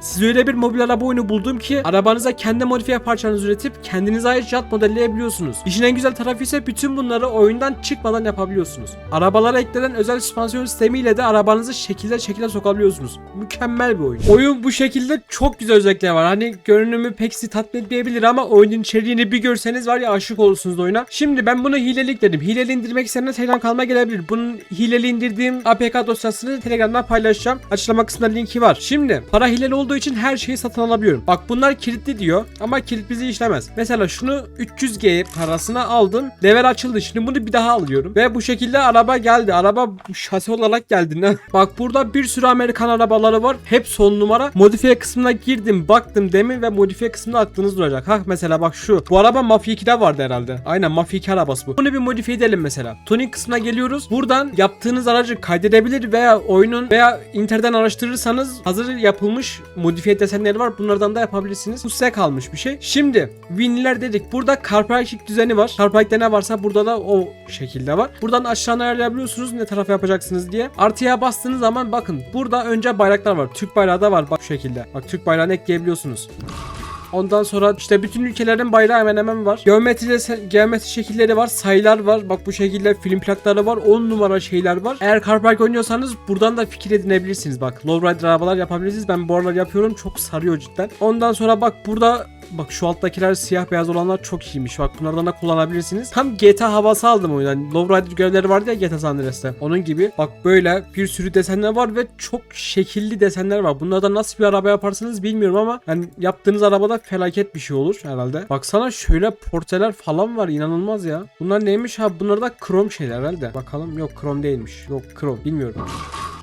Siz öyle bir mobil araba oyunu buldum ki arabanıza kendi modifiye parçalarınızı üretip kendinize ait jant modelleyebiliyorsunuz. İşin en güzel tarafı ise bütün bunları oyundan çıkmadan yapabiliyorsunuz. Arabalara eklenen özel süspansiyon sistemiyle de arabanızı şekilde şekilde sokabiliyorsunuz. Mükemmel bir oyun. Oyun bu şekilde çok güzel özellikleri var. Hani görünümü pek sizi tatmin etmeyebilir ama oyunun içeriğini bir görseniz var ya aşık olursunuz oyuna. Şimdi ben bunu hilelik dedim. Hileli indirmek isteyenler Telegram kanalıma gelebilir. Bunun hileli indirdiğim APK dosyasını Telegram'dan paylaşacağım. Açıklama kısmında linki var. Şimdi para hileli olduğu için her şeyi satın alabiliyorum. Bak bunlar kilitli diyor ama kilit bizi işlemez. Mesela şunu 300G parasına aldım. Level açıldı. Şimdi bunu bir daha alıyorum. Ve bu şekilde araba geldi. Araba şasi olarak geldi. Bak burada bir sürü Amerikan arabaları var. Hep son numara. Modifiye kısmına girdim. Baktım demin ve modifiye kısmında aklınız duracak. Ha mesela bak şu. Bu araba Mafia 2'de vardı herhalde. Aynen Mafia 2 arabası bu. Bunu bir modifiye edelim mesela. Tuning kısmına geliyoruz. Buradan yaptığınız aracı kaydedebilir veya oyunun veya internetten araştırırsanız hazır yapılmış modifiye desenleri var. Bunlardan da yapabilirsiniz. Bu size kalmış bir şey. Şimdi winler dedik. Burada karparkik düzeni var. Karparkikte ne varsa burada da o şekilde var. Buradan aşağıya ayarlayabiliyorsunuz ne tarafa yapacaksınız diye. Artıya bastığınız zaman bakın burada önce bayraklar var. Türk bayrağı da var bak bu şekilde. Bak Türk bayrağını ekleyebiliyorsunuz. Ondan sonra işte bütün ülkelerin bayrağı hemen hemen var. Geometri desen- geometri şekilleri var, sayılar var. Bak bu şekilde film plakları var. 10 numara şeyler var. Eğer Car Park oynuyorsanız buradan da fikir edinebilirsiniz. Bak lowrider arabalar yapabilirsiniz. Ben bu aralar yapıyorum. Çok sarıyor cidden. Ondan sonra bak burada Bak şu alttakiler siyah beyaz olanlar çok iyiymiş. Bak bunlardan da kullanabilirsiniz. Tam GTA havası aldım oyundan. Lowrider görevleri vardı ya GTA San Andreas'te. Onun gibi. Bak böyle bir sürü desenler var ve çok şekilli desenler var. Bunlardan nasıl bir araba yaparsınız bilmiyorum ama yani yaptığınız arabada felaket bir şey olur herhalde. Baksana şöyle porteler falan var inanılmaz ya. Bunlar neymiş ha bunlar da krom şeyler herhalde. Bakalım yok krom değilmiş. Yok krom bilmiyorum.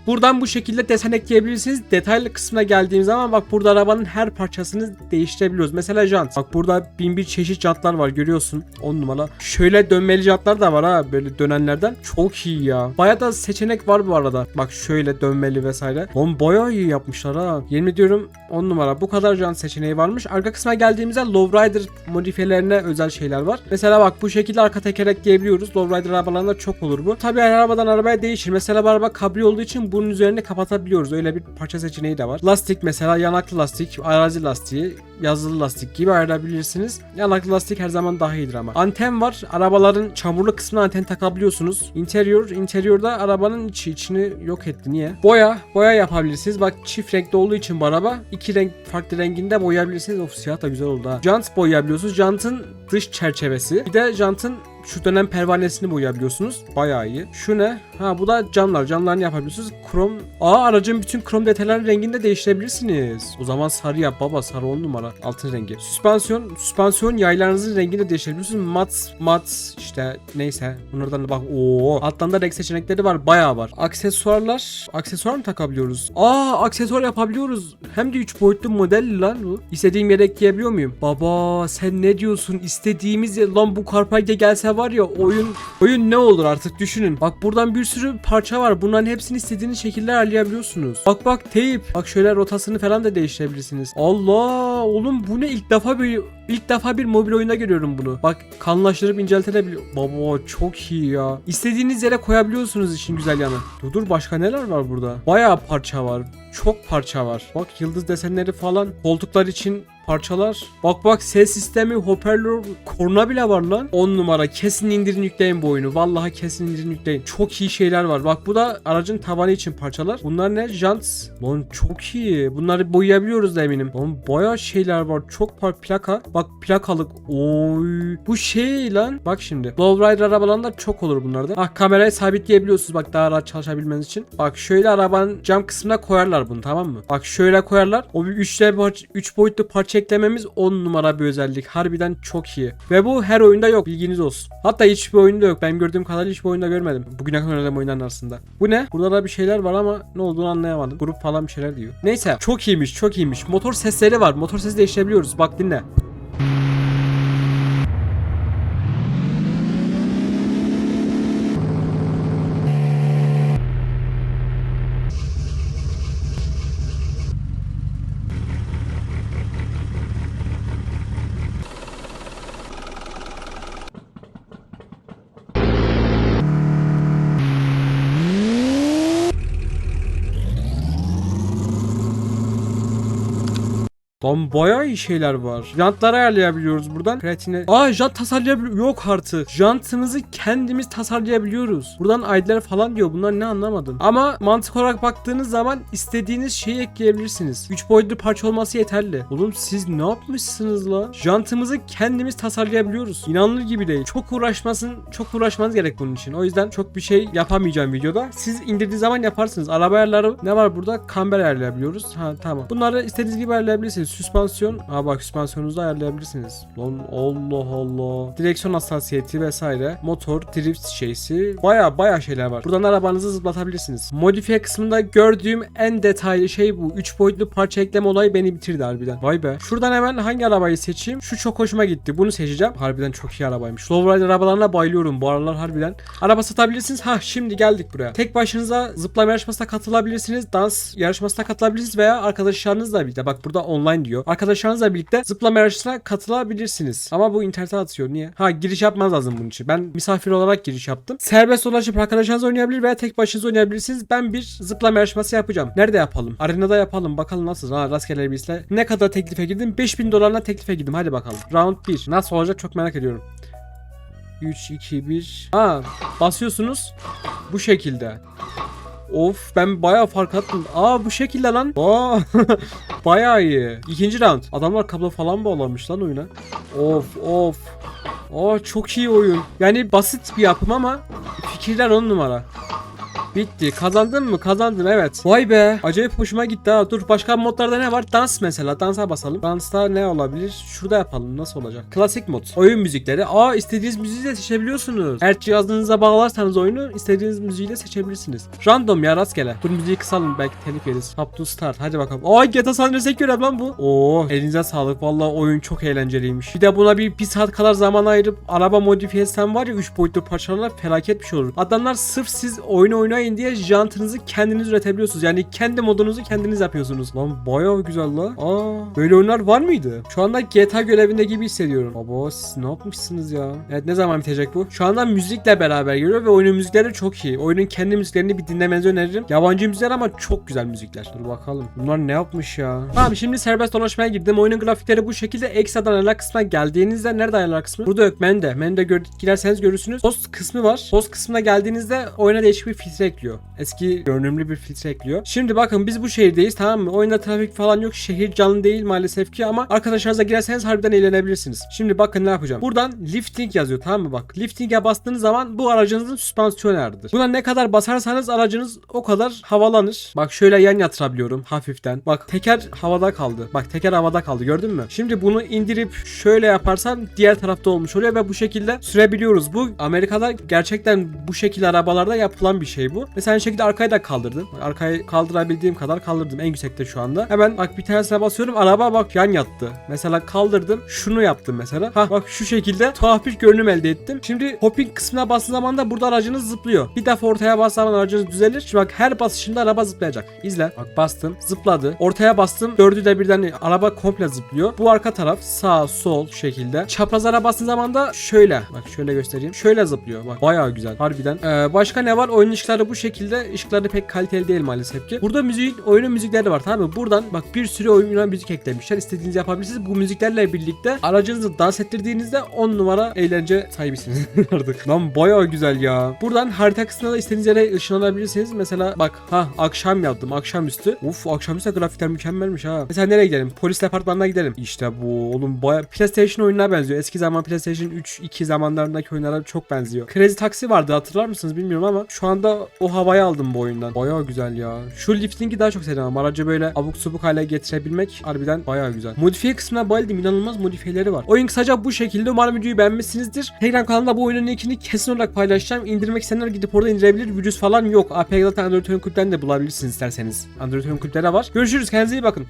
Buradan bu şekilde desen ekleyebilirsiniz. Detaylı kısmına geldiğim zaman bak burada arabanın her parçasını değiştirebiliyoruz. Mesela jant. Bak burada bin bir çeşit jantlar var görüyorsun. 10 numara. Şöyle dönmeli jantlar da var ha böyle dönenlerden. Çok iyi ya. Baya da seçenek var bu arada. Bak şöyle dönmeli vesaire. Oğlum baya iyi yapmışlar ha. Yemin ediyorum 10 numara. Bu kadar jant seçeneği varmış. Arka kısma geldiğimizde lowrider modifiyelerine özel şeyler var. Mesela bak bu şekilde arka teker ekleyebiliyoruz. Lowrider arabalarında çok olur bu. Tabii arabadan arabaya değişir. Mesela bu araba kabrio olduğu için bunun üzerine kapatabiliyoruz. Öyle bir parça seçeneği de var. Lastik mesela yanaklı lastik, arazi lastiği, yazılı lastik gibi ayırabilirsiniz. Yanaklı lastik her zaman daha iyidir ama. Anten var. Arabaların çamurlu kısmına anten takabiliyorsunuz. Interior, interiorda arabanın içi içini yok etti. Niye? Boya, boya yapabilirsiniz. Bak çift renkli olduğu için bu araba iki renk farklı renginde boyayabilirsiniz. Of siyah da güzel oldu ha. Jant boyayabiliyorsunuz. Jantın dış çerçevesi. Bir de jantın şu dönem pervanesini boyayabiliyorsunuz. Bayağı iyi. Şu ne? Ha bu da camlar. Camlarını yapabiliyorsunuz. Krom. Aa aracın bütün krom detaylarının rengini de değiştirebilirsiniz. O zaman sarı yap baba. Sarı on numara. Altın rengi. Süspansiyon. Süspansiyon yaylarınızın rengini de değiştirebiliyorsunuz. Mat. Mat. işte neyse. Bunlardan da bak. Oo. Alttan da renk seçenekleri var. Bayağı var. Aksesuarlar. Aksesuar mı takabiliyoruz? Aa aksesuar yapabiliyoruz. Hem de 3 boyutlu model lan bu. İstediğim yere ekleyebiliyor muyum? Baba sen ne diyorsun? İstediğimiz yer- lan bu Carpag'de gelse var ya oyun oyun ne olur artık düşünün. Bak buradan bir sürü parça var. Bunların hepsini istediğiniz şekilde ayarlayabiliyorsunuz. Bak bak teyip. Bak şöyle rotasını falan da değiştirebilirsiniz. Allah oğlum bu ne ilk defa bir ilk defa bir mobil oyunda görüyorum bunu. Bak kanlaştırıp inceltebiliyor. Baba çok iyi ya. İstediğiniz yere koyabiliyorsunuz işin güzel yanı. Dur dur başka neler var burada? Bayağı parça var. Çok parça var. Bak yıldız desenleri falan. Koltuklar için parçalar. Bak bak ses sistemi, hoparlör, korna bile var lan. 10 numara. Kesin indirin yükleyin bu oyunu. Vallahi kesin indirin yükleyin. Çok iyi şeyler var. Bak bu da aracın tavanı için parçalar. Bunlar ne? Jants. Lan çok iyi. Bunları boyayabiliyoruz da eminim. Lan bayağı şeyler var. Çok par plaka. Bak plakalık. Oy. Bu şey lan. Bak şimdi. Lowrider arabalarında çok olur bunlarda. Ah kamerayı sabitleyebiliyorsunuz. Bak daha rahat çalışabilmeniz için. Bak şöyle arabanın cam kısmına koyarlar bunu tamam mı? Bak şöyle koyarlar. O bir 3 3 boyutlu parça eklememiz 10 numara bir özellik. Harbiden çok iyi. Ve bu her oyunda yok. Bilginiz olsun. Hatta hiçbir oyunda yok. Ben gördüğüm kadarıyla hiçbir oyunda görmedim. Bugüne kadar oynadığım oyunların arasında. Bu ne? Burada da bir şeyler var ama ne olduğunu anlayamadım. Grup falan bir şeyler diyor. Neyse. Çok iyiymiş. Çok iyiymiş. Motor sesleri var. Motor sesi değiştirebiliyoruz. Bak dinle. Lan bayağı iyi şeyler var. Jantları ayarlayabiliyoruz buradan. Kreatine. Aa jant tasarlayabiliyoruz. Yok artık. Jantımızı kendimiz tasarlayabiliyoruz. Buradan ID'ler falan diyor. Bunlar ne anlamadım. Ama mantık olarak baktığınız zaman istediğiniz şeyi ekleyebilirsiniz. 3 boyutlu parça olması yeterli. Oğlum siz ne yapmışsınız la? Jantımızı kendimiz tasarlayabiliyoruz. İnanılır gibi değil. Çok uğraşmasın, çok uğraşmanız gerek bunun için. O yüzden çok bir şey yapamayacağım videoda. Siz indirdiği zaman yaparsınız. Araba ayarları ne var burada? Kamber ayarlayabiliyoruz. Ha tamam. Bunları istediğiniz gibi ayarlayabilirsiniz. Süspansiyon. Ha bak süspansiyonunuzu ayarlayabilirsiniz. Lan Allah Allah. Direksiyon hassasiyeti vesaire. Motor, drift şeysi. Baya baya şeyler var. Buradan arabanızı zıplatabilirsiniz. Modifiye kısmında gördüğüm en detaylı şey bu. 3 boyutlu parça ekleme olayı beni bitirdi harbiden. Vay be. Şuradan hemen hangi arabayı seçeyim? Şu çok hoşuma gitti. Bunu seçeceğim. Harbiden çok iyi arabaymış. Lowrider arabalarına bayılıyorum bu aralar harbiden. Araba satabilirsiniz. Ha şimdi geldik buraya. Tek başınıza zıplama yarışmasına katılabilirsiniz. Dans yarışmasına katılabilirsiniz veya arkadaşlarınızla birlikte. Bak burada online diyor. Arkadaşlarınızla birlikte zıplama yarışmasına katılabilirsiniz. Ama bu internete atıyor. Niye? Ha giriş yapmanız lazım bunun için. Ben misafir olarak giriş yaptım. Serbest dolaşıp arkadaşlarınızla oynayabilir veya tek başınıza oynayabilirsiniz. Ben bir zıplama yarışması yapacağım. Nerede yapalım? Arenada yapalım. Bakalım nasıl? Ha rastgele bir isle. Ne kadar teklife girdim? 5000 dolarına teklife girdim. Hadi bakalım. Round 1. Nasıl olacak çok merak ediyorum. 3, 2, 1. Ha basıyorsunuz. Bu şekilde. Of ben bayağı fark attım. Aa bu şekilde lan. Aa bayağı iyi. İkinci round. Adamlar kablo falan bağlamış lan oyuna. Of of. Aa çok iyi oyun. Yani basit bir yapım ama fikirler on numara. Bitti. Kazandın mı? Kazandın evet. Vay be. Acayip hoşuma gitti ha. Dur başka modlarda ne var? Dans mesela. Dansa basalım. Dansta ne olabilir? Şurada yapalım. Nasıl olacak? Klasik mod. Oyun müzikleri. Aa istediğiniz müziği de seçebiliyorsunuz. Eğer cihazınıza bağlarsanız oyunu istediğiniz müziği de seçebilirsiniz. Random ya rastgele. Dur müziği kısalım belki telif yeriz. Up to start. Hadi bakalım. Aa GTA San Andreas'e görev lan bu. Oo elinize sağlık. Vallahi oyun çok eğlenceliymiş. Bir de buna bir, bir saat kadar zaman ayırıp araba modifiye etsen var ya 3 boyutlu parçalarla felaket bir şey olur. Adamlar sırf siz oyunu oynayın diye jantınızı kendiniz üretebiliyorsunuz. Yani kendi modunuzu kendiniz yapıyorsunuz. Lan bayağı güzel la. Aa böyle oyunlar var mıydı? Şu anda GTA görevinde gibi hissediyorum. Baba siz ne yapmışsınız ya? Evet ne zaman bitecek bu? Şu anda müzikle beraber geliyor ve oyunun müzikleri çok iyi. Oyunun kendi müziklerini bir dinlemenizi öneririm. Yabancı müzikler ama çok güzel müzikler. Dur bakalım. Bunlar ne yapmış ya? Tamam şimdi serbest dolaşmaya girdim. Oyunun grafikleri bu şekilde. Ekstradan ayarlar kısmına geldiğinizde nerede ayarlar kısmı? Burada yok. Menüde. Menüde gör, girerseniz görürsünüz. Post kısmı var. Post kısmına geldiğinizde oyuna değişik bir filtre ekliyor. Eski görünümlü bir filtre ekliyor. Şimdi bakın biz bu şehirdeyiz tamam mı? Oyunda trafik falan yok. Şehir canlı değil maalesef ki ama arkadaşlarınızla girerseniz harbiden eğlenebilirsiniz. Şimdi bakın ne yapacağım. Buradan lifting yazıyor tamam mı? Bak lifting'e bastığınız zaman bu aracınızın süspansiyonu ayarıdır. Buna ne kadar basarsanız aracınız o kadar havalanır. Bak şöyle yan yatırabiliyorum hafiften. Bak teker havada kaldı. Bak teker havada kaldı gördün mü? Şimdi bunu indirip şöyle yaparsam diğer tarafta olmuş oluyor ve bu şekilde sürebiliyoruz. Bu Amerika'da gerçekten bu şekilde arabalarda yapılan bir şey bu. Mesela aynı şekilde arkayı da kaldırdım. Arkayı kaldırabildiğim kadar kaldırdım. En yüksekte şu anda. Hemen bak bir tanesine basıyorum. Araba bak yan yattı. Mesela kaldırdım. Şunu yaptım mesela. Ha bak şu şekilde tuhaf bir görünüm elde ettim. Şimdi hopping kısmına bastığın zaman da burada aracınız zıplıyor. Bir defa ortaya bastığın zaman aracınız düzelir. Şimdi bak her basışında araba zıplayacak. İzle. Bak bastım. Zıpladı. Ortaya bastım. Dördü de birden araba komple zıplıyor. Bu arka taraf sağ sol şekilde. Çaprazlara bastığın zaman da şöyle. Bak şöyle göstereyim. Şöyle zıplıyor. Bak bayağı güzel. Harbiden. Ee, başka ne var? Oyun ışıkları bu şekilde. Işıkları pek kaliteli değil maalesef ki. Burada müzik, oyunun müzikleri var tamam mı? Buradan bak bir sürü oyuna müzik eklemişler. İstediğinizi yapabilirsiniz. Bu müziklerle birlikte aracınızı dans ettirdiğinizde 10 numara eğlence sahibisiniz artık. Lan bayağı güzel ya. Buradan harita kısmına da istediğiniz yere ışınlanabilirsiniz. Mesela bak ha akşam yaptım. Akşamüstü. Uf akşamüstü grafikler mükemmelmiş ha. Mesela nereye gidelim? Polis departmanına gidelim. İşte bu oğlum bayağı PlayStation oyununa benziyor. Eski zaman PlayStation 3 2 zamanlarındaki oyunlara çok benziyor. Crazy Taxi vardı hatırlar mısınız bilmiyorum ama şu anda o havayı aldım bu oyundan. Bayağı güzel ya. Şu lifting'i daha çok seviyorum. Aracı böyle abuk subuk hale getirebilmek harbiden bayağı güzel. Modifiye kısmına bayıldım. İnanılmaz modifiyeleri var. Oyun kısaca bu şekilde. Umarım videoyu beğenmişsinizdir. Telegram kanalımda bu oyunun linkini kesin olarak paylaşacağım. İndirmek isteyenler gidip orada indirebilir. Virüs falan yok. APK zaten Android oyun kulüplerinde de bulabilirsiniz isterseniz. Android oyun kulüpleri var. Görüşürüz. Kendinize iyi bakın.